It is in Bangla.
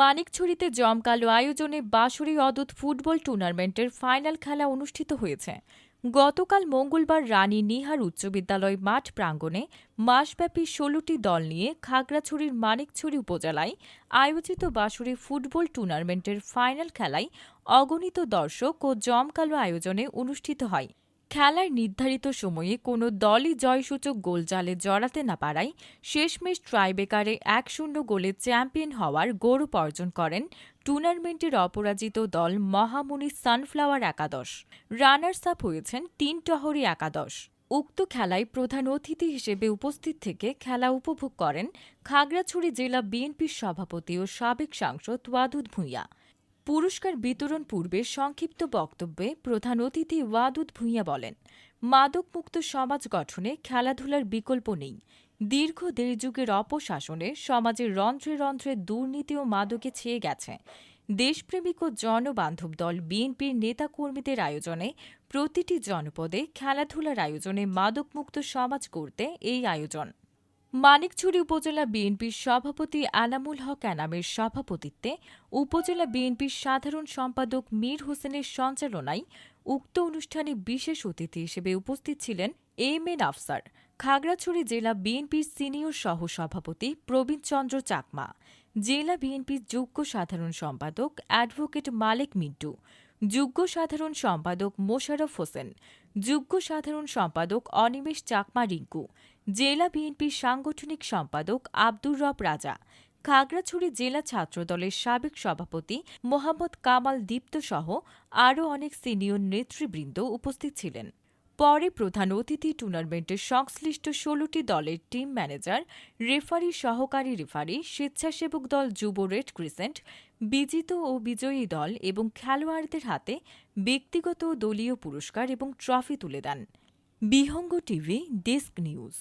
মানিকছড়িতে জমকালো আয়োজনে বাঁশরী অদূত ফুটবল টুর্নামেন্টের ফাইনাল খেলা অনুষ্ঠিত হয়েছে। গতকাল মঙ্গলবার রানী নিহার উচ্চ বিদ্যালয় মাঠ প্রাঙ্গণে মাসব্যাপী ষোলোটি দল নিয়ে খাগড়াছড়ির মানিকছড়ি উপজেলায় আয়োজিত বাঁশরী ফুটবল টুর্নামেন্টের ফাইনাল খেলায় অগণিত দর্শক ও জমকালো আয়োজনে অনুষ্ঠিত হয়। খেলার নির্ধারিত সময়ে কোনো দলই জয়সূচক গোল জালে জড়াতে না পারায় শেষমেশ ট্রাইবেকারে এক শূন্য গোলে চ্যাম্পিয়ন হওয়ার গৌরব অর্জন করেন টুর্নামেন্টের অপরাজিত দল মহামুনি সানফ্লাওয়ার একাদশ। রানার্স আপ হয়েছেন তিন টহরি একাদশ। উক্ত খেলায় প্রধান অতিথি হিসেবে উপস্থিত থেকে খেলা উপভোগ করেন খাগড়াছড়ি জেলা বিএনপির সভাপতি ও সাবেক সাংসদ ওয়াদুদ ভূঁইয়া। পুরস্কার বিতরণ পূর্বে সংক্ষিপ্ত বক্তব্যে প্রধান অতিথি ওয়াদুদ ভূঁইয়া বলেন, মাদকমুক্ত সমাজ গঠনে খেলাধুলার বিকল্প নেই। দীর্ঘ দেড় যুগের অপশাসনে সমাজের রন্ধ্রে রন্ধ্রে দুর্নীতি ও মাদকে ছেয়ে গেছে। দেশপ্রেমিক ও জনবান্ধব দল বিএনপির নেতাকর্মীদের আয়োজনে প্রতিটি জনপদে খেলাধুলার আয়োজনে মাদকমুক্ত সমাজ করতে এই আয়োজন। মানিকছড়ি উপজেলা বিএনপির সভাপতি আনামুল হক এনামের সভাপতিত্বে উপজেলা বিএনপির সাধারণ সম্পাদক মীর হোসেনের সঞ্চালনায় উক্ত অনুষ্ঠানে বিশেষ অতিথি হিসেবে উপস্থিত ছিলেন এম এন আফসার। খাগড়াছড়ি জেলা বিএনপির সিনিয়র সহ সভাপতি প্রবীণ চন্দ্র চাকমা, জেলা বিএনপির যোগ্য সাধারণ সম্পাদক অ্যাডভোকেট মালেক মিন্টু যোগ্য সাধারণ সম্পাদক মোশারফ হোসেন যোগ্য সাধারণ সম্পাদক অনিমেষ চাকমা রিঙ্কু জেলা বিএনপির সাংগঠনিক সম্পাদক আব্দুর রব রাজা, খাগড়াছড়ি জেলা ছাত্রদলের সাবেক সভাপতি মোহাম্মদ কামাল দীপ্ত সহ আরও অনেক সিনিয়র নেতৃবৃন্দ উপস্থিত ছিলেন। পরে প্রধান অতিথি টুর্নামেন্টের সংশ্লিষ্ট ষোলোটি দলের টিম ম্যানেজার, রেফারি সহকারী রেফারি, স্বেচ্ছাসেবক দল যুব রেড ক্রিসেন্ট, বিজিত ও বিজয়ী দল এবং খেলোয়াড়দের হাতে ব্যক্তিগত দলীয় পুরস্কার এবং ট্রফি তুলে দেন। Bihanga TV, desk news.